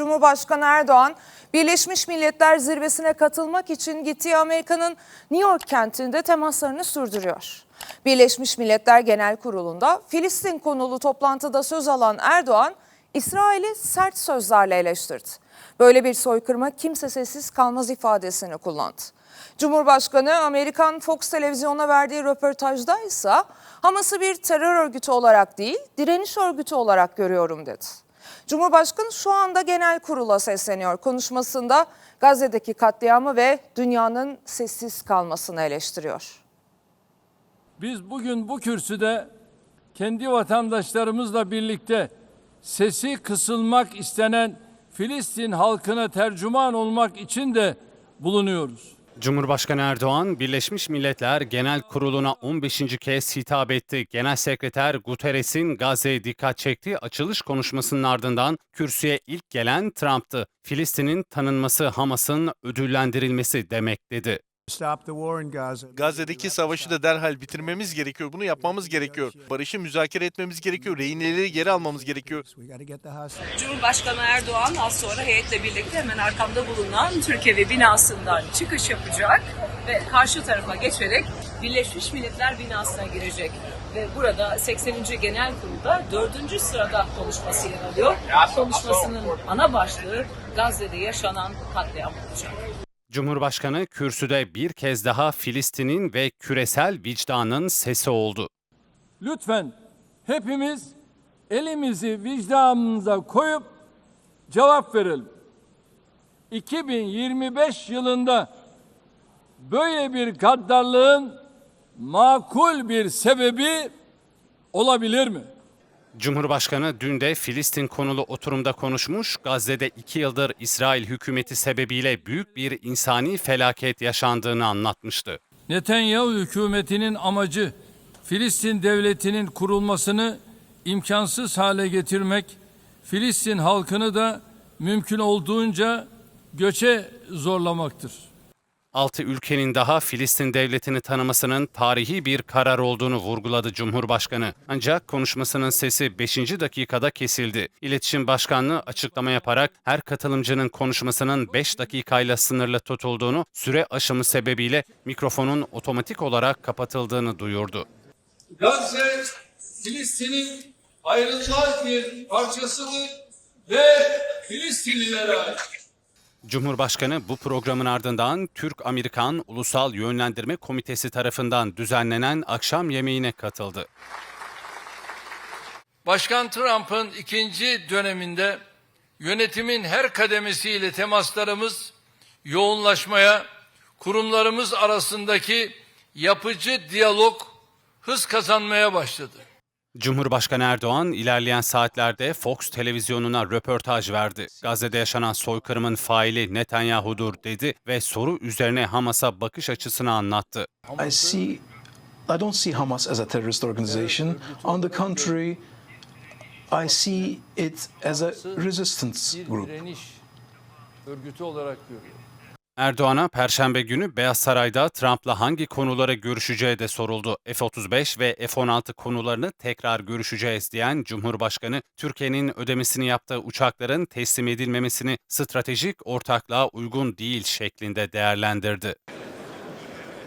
Cumhurbaşkanı Erdoğan, Birleşmiş Milletler Zirvesi'ne katılmak için gittiği Amerika'nın New York kentinde temaslarını sürdürüyor. Birleşmiş Milletler Genel Kurulu'nda Filistin konulu toplantıda söz alan Erdoğan, İsrail'i sert sözlerle eleştirdi. Böyle bir soykırıma kimse sessiz kalmaz ifadesini kullandı. Cumhurbaşkanı Amerikan Fox televizyonuna verdiği röportajda ise Hamas'ı bir terör örgütü olarak değil, direniş örgütü olarak görüyorum dedi. Cumhurbaşkanı şu anda genel kurula sesleniyor. Konuşmasında Gazze'deki katliamı ve dünyanın sessiz kalmasını eleştiriyor. Biz bugün bu kürsüde kendi vatandaşlarımızla birlikte sesi kısılmak istenen Filistin halkına tercüman olmak için de bulunuyoruz. Cumhurbaşkanı Erdoğan, Birleşmiş Milletler Genel Kurulu'na 15. kez hitap etti. Genel Sekreter Guterres'in Gazze'ye dikkat çektiği açılış konuşmasının ardından kürsüye ilk gelen Trump'tı. Filistin'in tanınması Hamas'ın ödüllendirilmesi demek dedi. Gazze'deki savaşı da derhal bitirmemiz gerekiyor. Bunu yapmamız gerekiyor. Barışı müzakere etmemiz gerekiyor. Rehineleri geri almamız gerekiyor. Cumhurbaşkanı Erdoğan az sonra heyetle birlikte hemen arkamda bulunan Türkiye binasından çıkış yapacak ve karşı tarafa geçerek Birleşmiş Milletler binasına girecek. Ve burada 80. Genel Kurul'da 4. sırada konuşması yer alıyor. Konuşmasının ana başlığı Gazze'de yaşanan katliam olacak. Cumhurbaşkanı kürsüde bir kez daha Filistin'in ve küresel vicdanın sesi oldu. Lütfen hepimiz elimizi vicdanımıza koyup cevap verelim. 2025 yılında böyle bir gaddarlığın makul bir sebebi olabilir mi? Cumhurbaşkanı dün de Filistin konulu oturumda konuşmuş, Gazze'de iki yıldır İsrail hükümeti sebebiyle büyük bir insani felaket yaşandığını anlatmıştı. Netanyahu hükümetinin amacı Filistin devletinin kurulmasını imkansız hale getirmek, Filistin halkını da mümkün olduğunca göçe zorlamaktır. Altı ülkenin daha Filistin devletini tanımasının tarihi bir karar olduğunu vurguladı Cumhurbaşkanı. Ancak konuşmasının sesi 5. dakikada kesildi. İletişim Başkanlığı açıklama yaparak her katılımcının konuşmasının 5 dakikayla sınırlı tutulduğunu, süre aşımı sebebiyle mikrofonun otomatik olarak kapatıldığını duyurdu. Gazze Filistin'in ayrılmaz bir parçasıdır ve Filistinlilere ait. Cumhurbaşkanı bu programın ardından Türk-Amerikan Ulusal Yönlendirme Komitesi tarafından düzenlenen akşam yemeğine katıldı. Başkan Trump'ın ikinci döneminde yönetimin her kademesiyle temaslarımız yoğunlaşmaya, kurumlarımız arasındaki yapıcı diyalog hız kazanmaya başladı. Cumhurbaşkanı Erdoğan ilerleyen saatlerde Fox televizyonuna röportaj verdi. Gazze'de yaşanan soykırımın faili Netanyahu'dur dedi ve soru üzerine Hamas'a bakış açısını anlattı. I see, I don't see Hamas as a terrorist organization. On the contrary, I see it as a resistance group. direniş örgütü olarak görüyor. Erdoğan'a Perşembe günü Beyaz Saray'da Trump'la hangi konulara görüşeceği de soruldu. F-35 ve F-16 konularını tekrar görüşeceğiz diyen Cumhurbaşkanı, Türkiye'nin ödemesini yaptığı uçakların teslim edilmemesini stratejik ortaklığa uygun değil şeklinde değerlendirdi.